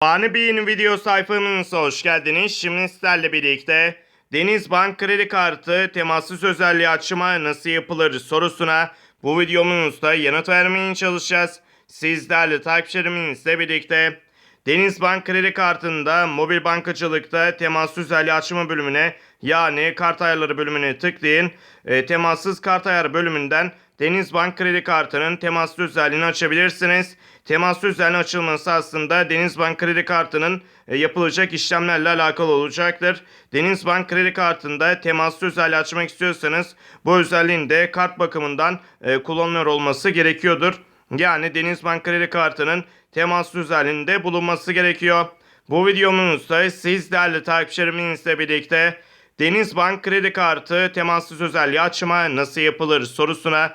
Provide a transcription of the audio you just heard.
Fani Bey'in video sayfamıza hoş geldiniz. Şimdi sizlerle birlikte Denizbank kredi kartı temassız özelliği açma nasıl yapılır sorusuna bu videomuzda yanıt vermeye çalışacağız. Sizlerle takipçilerimizle birlikte Denizbank kredi kartında mobil bankacılıkta temassız özelliği açma bölümüne yani kart ayarları bölümüne tıklayın. E, temassız kart ayar bölümünden Denizbank kredi kartının temaslı özelliğini açabilirsiniz. Temaslı özelliğinin açılması aslında Denizbank kredi kartının e, yapılacak işlemlerle alakalı olacaktır. Denizbank kredi kartında temaslı özelliği açmak istiyorsanız bu özelliğin de kart bakımından e, kullanılıyor olması gerekiyordur. Yani Denizbank kredi kartının temaslı özelliğinde bulunması gerekiyor. Bu videomuzda siz değerli takipçilerimizle birlikte Denizbank kredi kartı temassız özelliği açma nasıl yapılır sorusuna